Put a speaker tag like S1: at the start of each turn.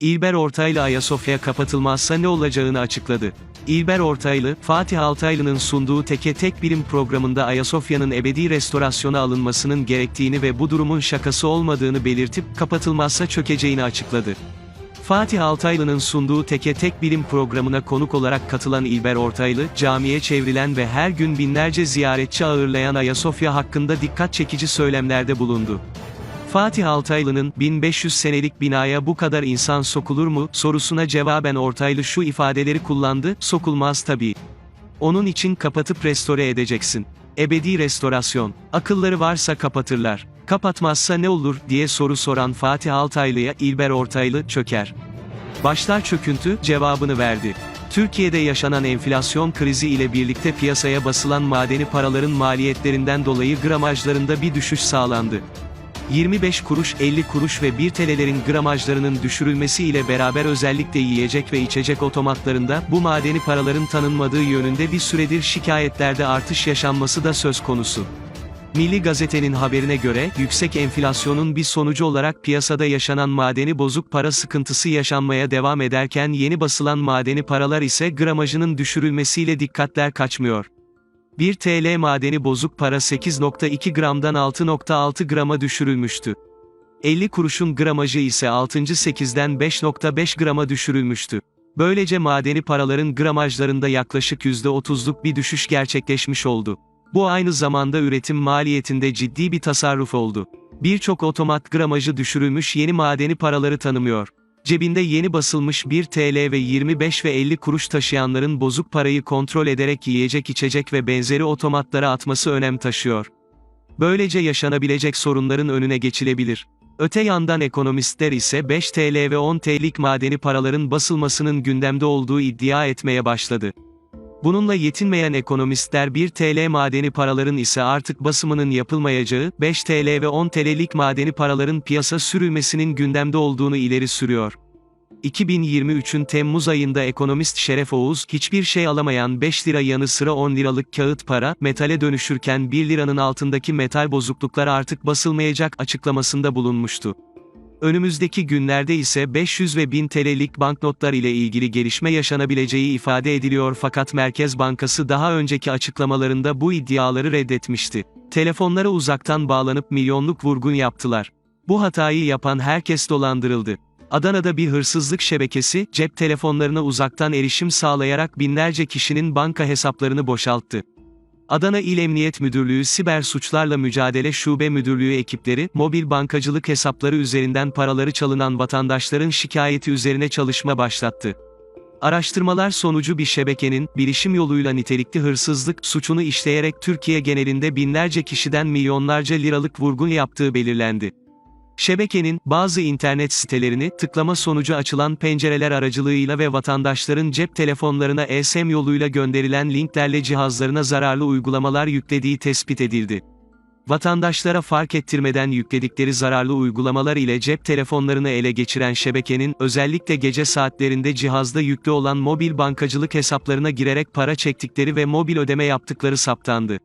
S1: İlber Ortaylı Ayasofya kapatılmazsa ne olacağını açıkladı. İlber Ortaylı, Fatih Altaylı'nın sunduğu Teke Tek Bilim programında Ayasofya'nın ebedi restorasyona alınmasının gerektiğini ve bu durumun şakası olmadığını belirtip kapatılmazsa çökeceğini açıkladı. Fatih Altaylı'nın sunduğu Teke Tek Bilim programına konuk olarak katılan İlber Ortaylı, camiye çevrilen ve her gün binlerce ziyaretçi ağırlayan Ayasofya hakkında dikkat çekici söylemlerde bulundu. Fatih Altaylı'nın 1500 senelik binaya bu kadar insan sokulur mu sorusuna cevaben Ortaylı şu ifadeleri kullandı, sokulmaz tabii. Onun için kapatıp restore edeceksin. Ebedi restorasyon. Akılları varsa kapatırlar. Kapatmazsa ne olur diye soru soran Fatih Altaylı'ya İlber Ortaylı çöker. Başlar çöküntü cevabını verdi. Türkiye'de yaşanan enflasyon krizi ile birlikte piyasaya basılan madeni paraların maliyetlerinden dolayı gramajlarında bir düşüş sağlandı. 25 kuruş, 50 kuruş ve 1 TL'lerin gramajlarının düşürülmesi ile beraber özellikle yiyecek ve içecek otomatlarında bu madeni paraların tanınmadığı yönünde bir süredir şikayetlerde artış yaşanması da söz konusu. Milli Gazete'nin haberine göre, yüksek enflasyonun bir sonucu olarak piyasada yaşanan madeni bozuk para sıkıntısı yaşanmaya devam ederken yeni basılan madeni paralar ise gramajının düşürülmesiyle dikkatler kaçmıyor. 1 TL madeni bozuk para 8.2 gramdan 6.6 grama düşürülmüştü. 50 kuruşun gramajı ise 6. 8'den 5.5 grama düşürülmüştü. Böylece madeni paraların gramajlarında yaklaşık %30'luk bir düşüş gerçekleşmiş oldu. Bu aynı zamanda üretim maliyetinde ciddi bir tasarruf oldu. Birçok otomat gramajı düşürülmüş yeni madeni paraları tanımıyor. Cebinde yeni basılmış 1 TL ve 25 ve 50 kuruş taşıyanların bozuk parayı kontrol ederek yiyecek içecek ve benzeri otomatlara atması önem taşıyor. Böylece yaşanabilecek sorunların önüne geçilebilir. Öte yandan ekonomistler ise 5 TL ve 10 TL'lik madeni paraların basılmasının gündemde olduğu iddia etmeye başladı. Bununla yetinmeyen ekonomistler 1 TL madeni paraların ise artık basımının yapılmayacağı, 5 TL ve 10 TL'lik madeni paraların piyasa sürülmesinin gündemde olduğunu ileri sürüyor. 2023'ün Temmuz ayında ekonomist Şeref Oğuz, hiçbir şey alamayan 5 lira yanı sıra 10 liralık kağıt para, metale dönüşürken 1 liranın altındaki metal bozukluklar artık basılmayacak açıklamasında bulunmuştu. Önümüzdeki günlerde ise 500 ve 1000 TL'lik banknotlar ile ilgili gelişme yaşanabileceği ifade ediliyor fakat Merkez Bankası daha önceki açıklamalarında bu iddiaları reddetmişti. Telefonlara uzaktan bağlanıp milyonluk vurgun yaptılar. Bu hatayı yapan herkes dolandırıldı. Adana'da bir hırsızlık şebekesi, cep telefonlarına uzaktan erişim sağlayarak binlerce kişinin banka hesaplarını boşalttı. Adana İl Emniyet Müdürlüğü Siber Suçlarla Mücadele Şube Müdürlüğü ekipleri, mobil bankacılık hesapları üzerinden paraları çalınan vatandaşların şikayeti üzerine çalışma başlattı. Araştırmalar sonucu bir şebekenin, bilişim yoluyla nitelikli hırsızlık suçunu işleyerek Türkiye genelinde binlerce kişiden milyonlarca liralık vurgun yaptığı belirlendi. Şebekenin, bazı internet sitelerini, tıklama sonucu açılan pencereler aracılığıyla ve vatandaşların cep telefonlarına ESM yoluyla gönderilen linklerle cihazlarına zararlı uygulamalar yüklediği tespit edildi. Vatandaşlara fark ettirmeden yükledikleri zararlı uygulamalar ile cep telefonlarını ele geçiren şebekenin, özellikle gece saatlerinde cihazda yüklü olan mobil bankacılık hesaplarına girerek para çektikleri ve mobil ödeme yaptıkları saptandı.